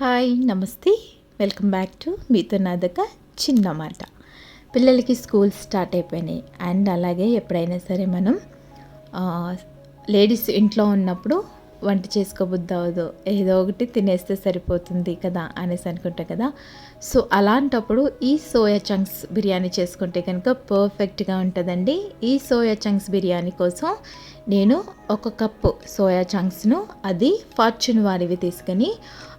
Hi నమస్తే. Welcome back to మీతో నాదక చిన్న మాట. పిల్లలకి స్కూల్ స్టార్ట్ అయిపోయినాయి. అండ్ అలాగే ఎప్పుడైనా సరే మనం లేడీస్ ఇంట్లో ఉన్నప్పుడు వంట చేసుకోబుద్ది అవ్వదు. ఏదో ఒకటి తినేస్తే సరిపోతుంది కదా అనేసి అనుకుంటాం కదా. సో అలాంటప్పుడు ఈ సోయా చంక్స్ బిర్యానీ చేసుకుంటే కనుక పర్ఫెక్ట్గా ఉంటుందండి. ఈ సోయా చంక్స్ బిర్యానీ కోసం నేను ఒక కప్పు సోయా చంక్స్ను అది ఫార్చ్యూన్ వారివి తీసుకొని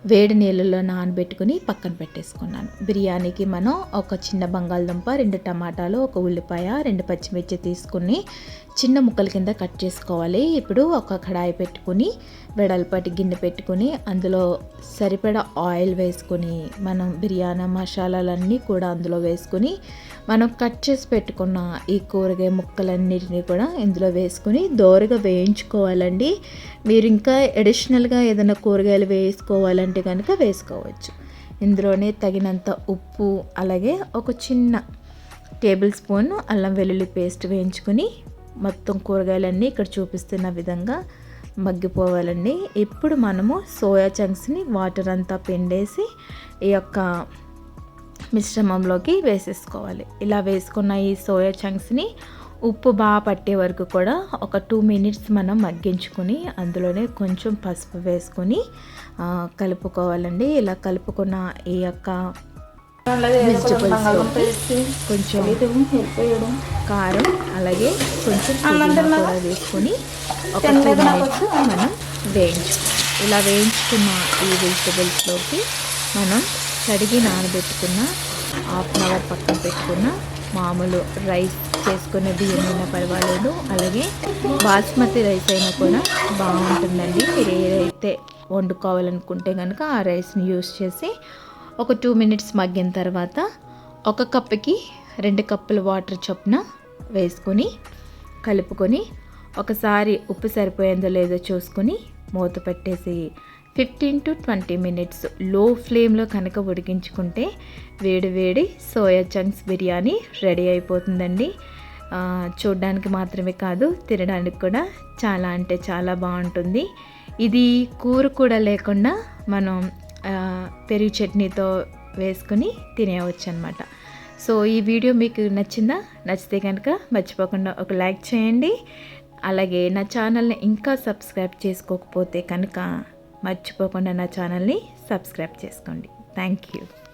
వేడి నీళ్ళలో నానబెట్టుకుని పక్కన పెట్టేసుకున్నాను. బిర్యానీకి మనం ఒక చిన్న బంగాళదుంప రెండు టమాటాలు ఒక ఉల్లిపాయ రెండు పచ్చిమిర్చి తీసుకుని చిన్న ముక్కల కింద కట్ చేసుకోవాలి. ఇప్పుడు ఒక కడాయి పెట్టుకుని వెడల్పాటి గిన్నె పెట్టుకుని అందులో సరిపడా ఆయిల్ వేసుకొని మనం బిర్యానీ మసాలాలన్నీ కూడా అందులో వేసుకొని మనం కట్ చేసి పెట్టుకున్న ఈ కూరగాయ ముక్కలన్నిటిని కూడా ఇందులో వేసుకొని దోరగా వేయించుకోవాలండి. మీరు ఇంకా అడిషనల్గా ఏదైనా కూరగాయలు వేసుకోవాలంటే కనుక వేసుకోవచ్చు. ఇందులోనే తగినంత ఉప్పు అలాగే ఒక చిన్న టేబుల్ స్పూన్ అల్లం వెల్లుల్లి పేస్ట్ వేయించుకొని మొత్తం కూరగాయలన్నీ ఇక్కడ చూపిస్తున్న విధంగా మగ్గిపోవాలండి. ఇప్పుడు మనము సోయా చంక్స్ని వాటర్ అంతా పిండేసి ఈ యొక్క మిశ్రమంలోకి వేసేసుకోవాలి. ఇలా వేసుకున్న ఈ సోయా చంక్స్ని ఉప్పు బాగా పట్టే వరకు కూడా ఒక టూ మినిట్స్ మనం మగ్గించుకొని అందులోనే కొంచెం పసుపు వేసుకొని కలుపుకోవాలండి. ఇలా కలుపుకున్న ఈ యొక్క కొంచెం కారం అలాగే కొంచెం కూడా వేసుకొని ఒక టూ మినిట్స్ మనం వేయించుకోవాలి ఇలా వేయించుకున్న ఈ వెజిటబుల్స్లోకి మనం కడిగి నానబెట్టుకున్న హాఫ్ అన్ అవర్ పక్కన పెట్టుకున్న మామూలు రైస్ చేసుకునే బియ్యం అయినా పర్వాలేదు. అలాగే బాస్మతి రైస్ అయినా కూడా బాగుంటుందండి. మీరు ఏదైతే వండుకోవాలనుకుంటే కనుక ఆ రైస్ని యూస్ చేసి ఒక టూ మినిట్స్ మగ్గిన తర్వాత ఒక కప్పుకి రెండు కప్పుల వాటర్ చొప్పున వేసుకొని కలుపుకొని ఒకసారి ఉప్పు సరిపోయిందో లేదో చూసుకొని మూత పెట్టేసి ఫిఫ్టీన్ టు ట్వంటీ మినిట్స్లో ఫ్లేమ్లో కనుక ఉడికించుకుంటే వేడి వేడి సోయా చంక్స్ బిర్యానీ రెడీ అయిపోతుందండి. చూడ్డానికి మాత్రమే కాదు తినడానికి కూడా చాలా అంటే చాలా బాగుంటుంది. ఇది కూర కూడా లేకుండా మనం పెరుగు చట్నీతో వేసుకుని తినేయవచ్చు అనమాట సో ఈ వీడియో మీకు నచ్చిందా? నచ్చితే కనుక మర్చిపోకుండా ఒక లైక్ చేయండి. అలాగే నా ఛానల్ని ఇంకా సబ్స్క్రైబ్ చేసుకోకపోతే కనుక మర్చిపోకుండా నా ఛానల్ని సబ్స్క్రైబ్ చేసుకోండి. Thank you.